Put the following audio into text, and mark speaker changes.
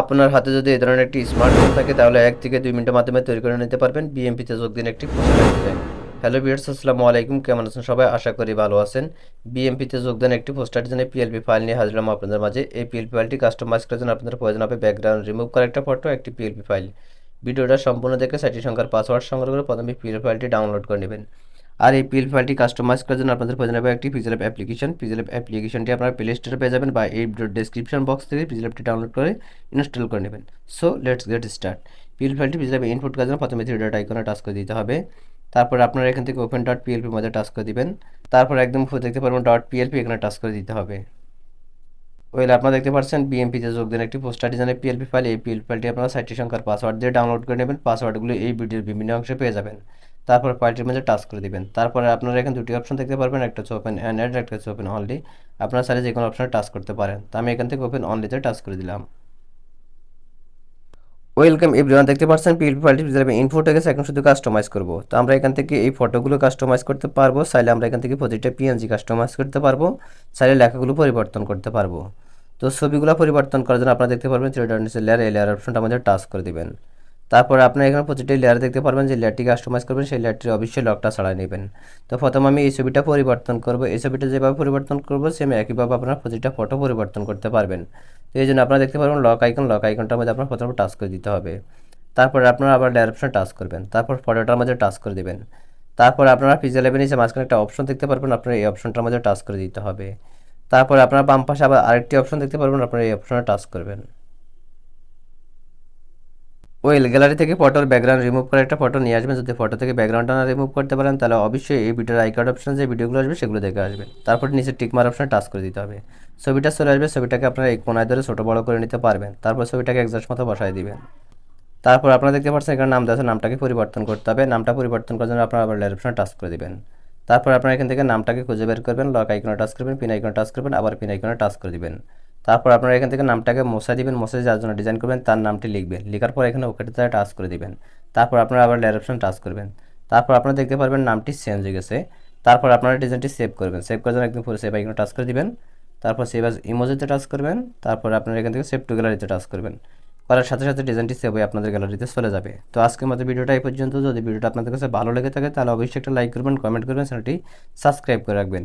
Speaker 1: আপনার হাতে যদি এই ধরনের একটি স্মার্টফোন থাকে, তাহলে এক থেকে দুই মিনিটের মাধ্যমে তৈরি করে নিতে পারবেন। বিএমপিতে যোগ দিন একটি পোস্টার হ্যালো বিয়ার্স আসসালামু আলাইকুম। কেমন আছেন সবাই? আশা করি ভালো আছেন। বিএমপিতে যোগদান একটি পোস্টার ডিজাইনে পিএলপি ফাইল নিয়ে হাজির হলাম আপনাদের মাঝে। এই পিএলপি ফাইলটি কাস্টমাইজ করার জন্য আপনাদের প্রয়োজন হবে ব্যাকগ্রাউন্ড রিমুভ করা একটা ফটো একটি পিএলপি ফাইল ভিডিওটা সম্পূর্ণ দেখে সাইটি সংখ্যার পাসওয়ার্ড সংগ্রহ করে প্রথমে পিএলপি ফাইলটি ডাউনলোড করে নেবেন। আর এই পিল ফাইলটি কাস্টমাইজ করার জন্য আপনাদের প্রয়োজন হবে একটি পিজেল অ্যাপ্লিকেশন পিজেল অ্যাপ্লিকেশনটি আপনারা প্লে স্টোরে পেয়ে যাবেন বা এই ডেসক্রিপশন বক্স থেকে পিজেল অ্যাপটি ডাউনলোড করে ইনস্টল করে নেবেন। সো লেটস গেট স্টার্ট পিল ফাইলটি পিজেল ইনপুট করার জন্য প্রথমে থ্রি ডট আইকনে টাচ করে দিতে হবে। তারপর আপনারা এখান থেকে ওপেন ডট পিএলপির মধ্যে টাচ করে দিবেন। তারপর একদম দেখতে পারবেন ডট পিএলপি এখানে টাচ করে দিতে হবে। ওয়েল আপনারা দেখতে পাচ্ছেন বিএমপিতে যোগ দেন একটি পোস্টার ডিজাইনের পিএলপি ফাইল এই পিএলপি ফাইলটি আপনারা সাইটটি সংখ্যার পাসওয়ার্ড দিয়ে ডাউনলোড করে নেবেন। পাসওয়ার্ডগুলো এই ভিডিওর বিভিন্ন অংশে পেয়ে যাবেন। তারপর ফাইলটির মধ্যে টাচ করে দিবেন। তারপরে আপনারা এখানে দুটি অপশন দেখতে পারবেন, একটা হচ্ছে ওপেন অ্যান্ড অ্যাড একটা হচ্ছে ওপেন অনলি আপনারা চাইলে যে কোনো অপশনে টাচ করতে পারেন। তো আমি এখান থেকে ওপেন অনলিতে টাচ করে দিলাম। ওয়েলকাম এভরিওয়ান দেখতে পাচ্ছেন পিএলপি হিসেবে ইনপুট হয়ে গেছে। এখন শুধু কাস্টমাইজ করব। তো আমরা এখান থেকে এই ফটোগুলো কাস্টমাইজ করতে পারব। চাইলে আমরা এখান থেকে প্রতিটা পিএনজি কাস্টমাইজ করতে পারব। চাইলে লেখাগুলো পরিবর্তন করতে পারব। তো ছবিগুলো পরিবর্তন করার জন্য আপনারা দেখতে পারবেন থ্রি ডট লেয়ার এই লেয়ার অপশনটা আমাদের টাচ করে দিবেন। তারপর আপনার এখানে প্রতিটি লেয়ার দেখতে পারবেন, যে লেয়ারটি কাস্টমাইজ করবেন, সেই লেয়ারটির অবশ্যই লকটা ছাড়াই নেবেন। তো প্রথমে আমি এই ছবিটা পরিবর্তন করব। এই ছবিটা যেভাবে পরিবর্তন করব সেম একইভাবে আপনারা প্রতিটা ফটো পরিবর্তন করতে পারবেন। তো এই জন্য আপনারা দেখতে পারবেন লক আইকন লক আইকনটার মধ্যে আপনার প্রথমে টাচ করে দিতে হবে। তারপরে আপনারা আবার লেয়ার অপশনে টাচ করবেন। তারপর ফটোটার মধ্যে টাচ করে দেবেন। তারপর আপনারা পিজা লেভেল নিচে মাঝখানে একটা অপশন দেখতে পারবেন, আপনারা এই অপশনটার মধ্যে টাচ করে দিতে হবে। তারপর আপনারা বাম পাশে আবার আরেকটি অপশন দেখতে পারবেন, আপনারা এই অপশনে টাচ করবেন। ওয়েল, গ্যালারি থেকে ফটোর ব্যাকগ্রাউন্ড রিমুভ করে একটা ফটো নিয়ে আসবেন। যদি ফটো থেকে ব্যাকগ্রাউন্ডটা না রিমুভ করতে পারেন, তাহলে অবশ্যই এই ভিডিওর আইকার্ড অপশন যে ভিডিওগুলো আসবে, সেগুলো দেখে আসবেন। তারপর নিচে টিকমার অপশনে টাচ করে দিতে হবে। ছবিটা চলে আসবে, ছবিটাকে আপনারা এই কোনায় ধরে ছোটো বড় করে নিতে পারবেন। তারপর ছবিটাকে একজাস্ট মতো বসায় দিবেন। তারপর আপনারা দেখতে পাচ্ছেন এখানে নাম দেওয়া নামটাকে পরিবর্তন করতে হবে। নামটা পরিবর্তন করার জন্য আপনারা আবার লেয়ার টাচ করে দিবেন। তারপর আপনারা এখান থেকে নামটাকে খুঁজে বের করবেন লক আইকনে টাচ করবেন পিন আইকনে টাচ করবেন, আবার পিন আইকনে টাচ করে দিবেন। তারপর আপনারা এখান থেকে নামটাকে মশা দিবেন মশা যার জন্য ডিজাইন করবেন, তার নামটি লিখবেন। লেখার পর এখানে ওকেতে টাচ করে দিবেন। তারপর আপনারা আবার লেয়ার অপশন টাচ করবেন। তারপর আপনারা দেখতে পারবেন নামটি চেঞ্জ হয়ে গেছে। তারপর আপনারা ডিজাইনটি সেভ করবেন। সেভ করার জন্য একদম পুরো সেভ আইকনে টাচ করে দিবেন। তারপর সেভ আজ ইমোজিতে টাচ করবেন। তারপর আপনারা এখান থেকে সেভ টু গ্যালারিতে টাচ করবেন। করার সাথে সাথে ডিজাইনটি সেভ হয়ে আপনাদের গ্যালারিতে চলে যাবে। তো আজকের মতো ভিডিওটা এই পর্যন্ত। যদি ভিডিওটা আপনাদের কাছে ভালো লেগে থাকে, তাহলে অবশ্যই একটা লাইক করবেন কমেন্ট করবেন চ্যানেলটি সাবস্ক্রাইব করে রাখবেন।